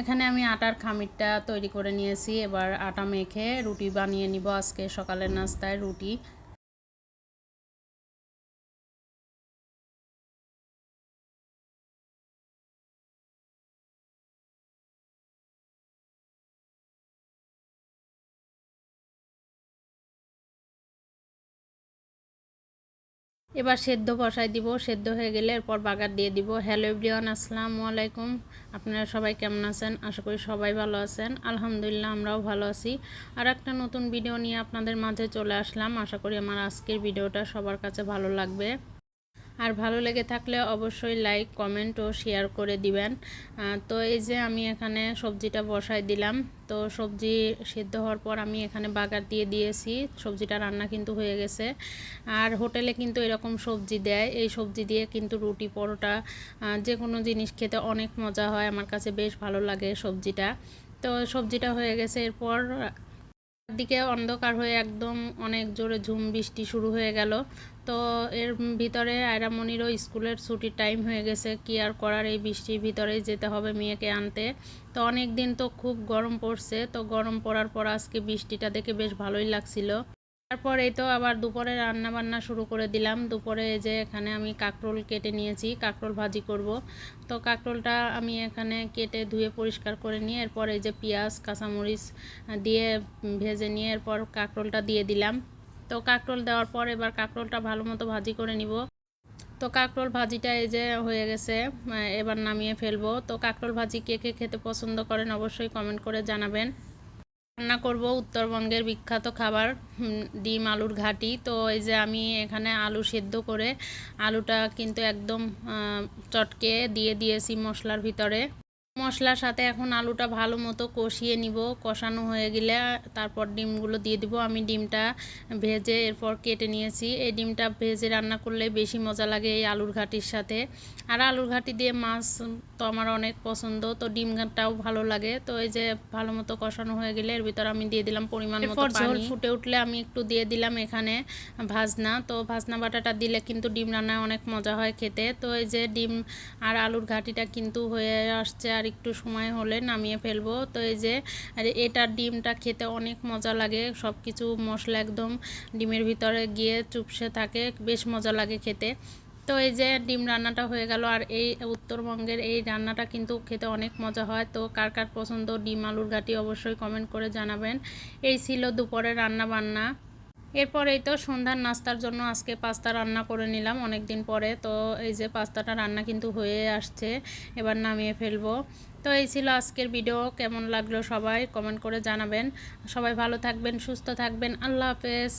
এখানে আমি আটার খামিরটা তৈরি করে নিয়েছি। এবার আটা মেখে রুটি বানিয়ে নিব আজকে সকালের নাস্তায় রুটি। এবার সেদ্ধ বসাই দিব, সেদ্ধ হয়ে গেলে এরপর বাগার দিয়ে দিব। হ্যালো এভরিওয়ান আসসালামু আলাইকুম। আপনারা সবাই কেমন আছেন? আশা করি সবাই ভালো আছেন। আলহামদুলিল্লাহ, আমরাও ভালো আছি। আর একটা নতুন ভিডিও নিয়ে আপনাদের মাঝে চলে আসলাম। আশা করি আমার আজকের ভিডিওটা সবার কাছে ভালো লাগবে। আর ভালো লেগে থাকলে অবশ্যই লাইক কমেন্ট ও শেয়ার করে দিবেন। তো এই যে আমি এখানে সবজিটা বসাই দিলাম। তো সবজি সেদ্ধ হওয়ার পর আমি এখানে বাগার দিয়ে দিয়েছি। সবজিটা রান্না কিন্তু হয়ে গেছে। আর হোটেলে কিন্তু এরকম সবজি দেয়। এই সবজি দিয়ে কিন্তু রুটি, পরোটা যে কোনো জিনিস খেতে অনেক মজা হয়। আমার কাছে বেশ ভালো লাগে সবজিটা। তো সবজিটা হয়ে গেছে। এরপর দিকে অন্ধকার হয়ে একদম অনেক জোরে ঝুম বৃষ্টি শুরু হয়ে গেল। তো এর ভিতরে আয়রামণিরও স্কুলের ছুটির টাইম হয়ে গেছে। কি আর করার? এই বৃষ্টির ভিতরেই যেতে হবে মেয়েকে আনতে। তো অনেক দিন তো খুব গরম পড়ছে। তো গরম পড়ার পর আজকে বৃষ্টিটা দেখে বেশ ভালোই লাগছিল। তারপর এই তো আবার দুপুরে রান্না বান্না শুরু করে দিলাম। দুপুরে এই যে এখানে আমি কাঁকরোল কেটে নিয়েছি, কাঁকরোল ভাজি করব। তো কাঁকরোলটা আমি এখানে কেটে ধুয়ে পরিষ্কার করে নিয়ে এরপর এই যে পেঁয়াজ, কাঁচামরিচ দিয়ে ভেজে নিয়ে এরপর কাঁকরোলটা দিয়ে দিলাম। তো কাঁকরোল দেওয়ার পর এবার কাঁকরোলটা ভালো মতো ভাজি করে নিব। তো কাঁকরোল ভাজিটা এই যে হয়ে গেছে, এবার নামিয়ে ফেলব। তো কাঁকরোল ভাজি কে কে খেতে পছন্দ করেন অবশ্যই কমেন্ট করে জানাবেন। রান্না করব উত্তরবঙ্গের বিখ্যাত খাবার ডিম, আলুর ঘাটি। তো এই যে আমি এখানে আলু সেদ্ধ করে আলুটা কিন্তু একদম চটকে দিয়ে দিয়েছি মশলার ভিতরে। মশলার সাথে এখন আলুটা ভালো মতো কষিয়ে নিব। কষানো হয়ে গেলে তারপর ডিমগুলো দিয়ে দিব। আমি ডিমটা ভেজে এরপর কেটে নিয়েছি। এই ডিমটা ভেজে রান্না করলে বেশি মজা লাগে এই আলুর ঘাটির সাথে। আর আলুর ঘাটি দিয়ে মাছ তো আমার অনেক পছন্দ তো ডিম ঘাটটাও ভালো লাগে। তো এই যে ভালো মতো কষানো হয়ে গেলে এর ভিতর আমি দিয়ে দিলাম পরিমাণ মতো ঝোল ফুটে উঠলে আমি একটু দিয়ে দিলাম এখানে ভাজনা। তো ভাজনা বাটাটা দিলে কিন্তু ডিম রান্নায় অনেক মজা হয় খেতে। তো এই যে ডিম আর আলুর ঘাটিটা কিন্তু হয়ে আসছে আর একটু সময় হলে নামিয়ে ফেলব। তো এই যে, আর এটার ডিমটা খেতে অনেক মজা লাগে। সব কিছু মশলা একদম ডিমের ভিতরে গিয়ে চুপসে থাকে, বেশ মজা লাগে খেতে। তো এই যে, ডিম রান্নাটা হয়ে গেল। আর এই উত্তরবঙ্গের এই রান্নাটা কিন্তু খেতে অনেক মজা হয়। তো কার কার পছন্দ ডিম আলুর ঘাটি অবশ্যই কমেন্ট করে জানাবেন। এই ছিল দুপুরে রান্না বান্না এরপর এই তো সন্ধ্যার নাস্তার জন্য আজকে পাস্তা রান্না করে নিলাম অনেক দিন পরে। তো এই যে পাস্তাটা রান্না কিন্তু হয়ে আসছে, এবার নামিয়ে ফেলব। তো এই ছিল আজকের ভিডিও, কেমন লাগল সবাই কমেন্ট করে জানাবেন। সবাই ভালো থাকবেন, সুস্থ থাকবেন, আল্লাহ হাফেজ।